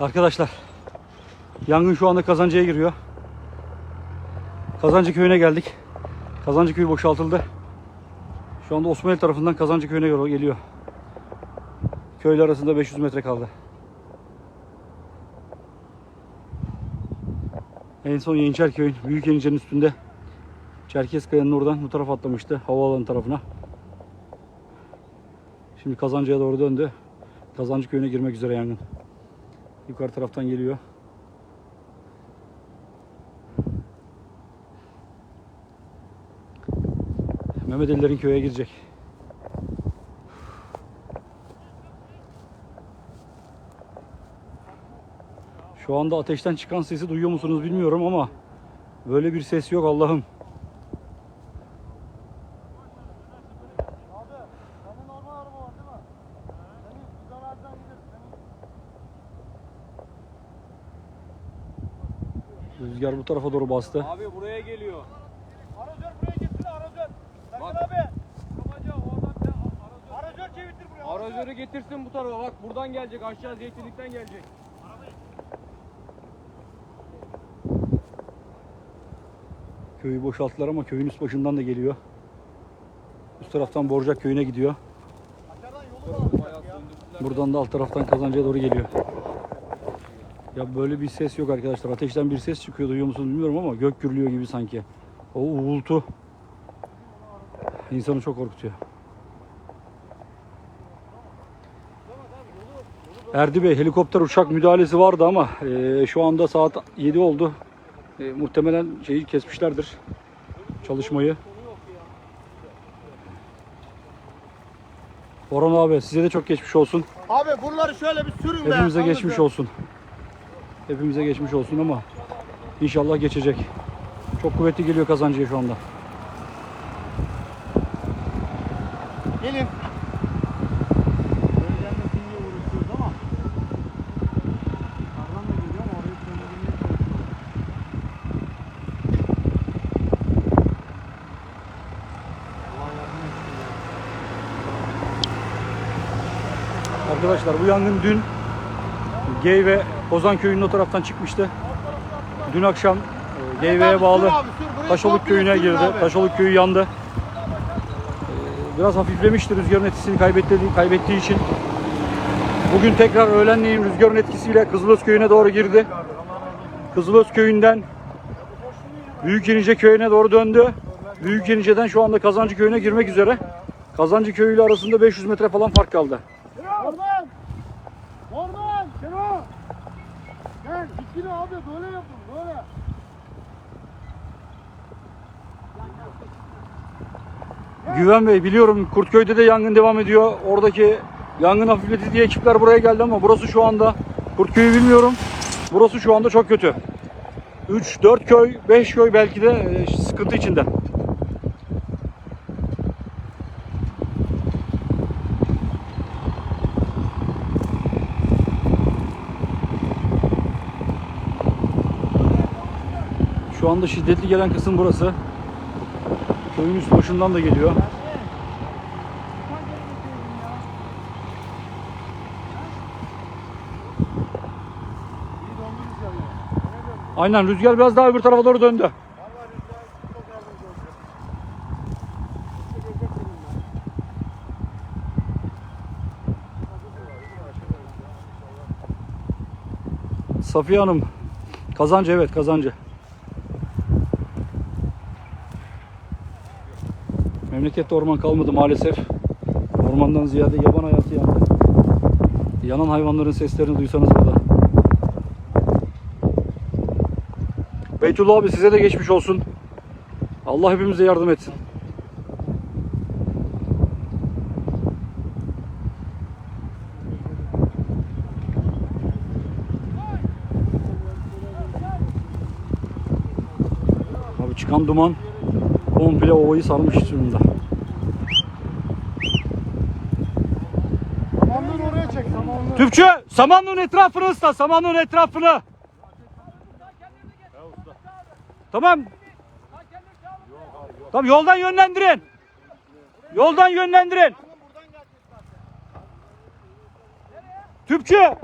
Arkadaşlar yangın şu anda Kazancı'ya giriyor. Kazancı köyüne geldik. Kazancı köyü boşaltıldı. Şu anda Osmanlı tarafından Kazancı köyüne geliyor. Köyler arasında 500 metre kaldı. En son Yeniçerköy'ün Büyük Yeniçer'in üstünde Çerkezkaya'nın oradan bu tarafa atlamıştı. Havaalanı tarafına. Şimdi Kazancı'ya doğru döndü. Kazancı köyüne girmek üzere yangın. Yukarı taraftan geliyor. Mehmet Ali'lerin köye girecek. Şu anda ateşten çıkan sesi duyuyor musunuz bilmiyorum ama böyle bir ses yok Allah'ım. Rüzgar bu tarafa doğru bastı. Abi buraya geliyor. arazör buraya getir arazör. Sakın Bak. abi. Kabaca o adam bir de arazör. Arazör çevirtir buraya. Arazörü getirsin bu tarafa bak buradan gelecek aşağı zeytinlikten gelecek. Köyü boşalttılar ama köyün üst başından da geliyor. Üst taraftan Borcak köyüne gidiyor. Buradan da alt taraftan Kazancı'ya doğru geliyor. Ya böyle bir ses yok arkadaşlar. Ateşten bir ses çıkıyor duyuyor musunuz bilmiyorum ama gök gürlüyor gibi sanki. O uğultu insanı çok korkutuyor. Erdi Bey helikopter uçak müdahalesi vardı ama eee, şu anda saat 7 oldu. Eee, muhtemelen şeyi kesmişlerdir. Çalışmayı. Orhan abi size de çok geçmiş olsun. Abi buraları şöyle bir sürün be. Hepimize geçmiş olsun. Hepimize geçmiş olsun ama inşallah geçecek. Çok kuvvetli geliyor kazancıya şu anda. Gelin. Arkadaşlar bu yangın dün Gey ve Ozan köyünün o taraftan çıkmıştı. Dün akşam e, Abi, bağlı Taşoluk köyüne girdi. Taşoluk köyü yandı. E, Biraz hafiflemişti rüzgarın etkisini kaybettiği, kaybettiği için. Bugün tekrar öğlenleyin rüzgarın etkisiyle Kızılöz köyüne doğru girdi. Kızılöz köyünden Büyük Yenice köyüne doğru döndü. Büyük Yenice'den şu anda Kazancı köyüne girmek üzere. Kazancı köyü ile arasında 500 metre falan fark kaldı. Oradan! Oradan! Kero! Gel ikili abi böyle yapın böyle. Güven Bey biliyorum Kurtköy'de de yangın devam ediyor. Oradaki yangın hafifledi diye ekipler buraya geldi ama burası şu anda Kurtköy'ü bilmiyorum. Burası şu anda çok kötü. 3, 4 köy, 5 köy belki de e, sıkıntı içinde. Şu anda şiddetli gelen kısım burası. Köyün üst başından da geliyor. Aynen rüzgar biraz daha öbür tarafa doğru döndü. Safiye Hanım. Kazancı evet kazancı. Memlekette orman kalmadı maalesef. Ormandan ziyade yaban hayatı yandı. Yanan hayvanların seslerini duysanız burada. Beytullah abi size de geçmiş olsun. Allah hepimize yardım etsin. Abi çıkan duman komple ovayı sarmış durumda. Tüpçü samanlığın etrafını ısla samanlığın etrafını. Tamam. Tamam yoldan yönlendirin. Yoldan yönlendirin. Tüpçü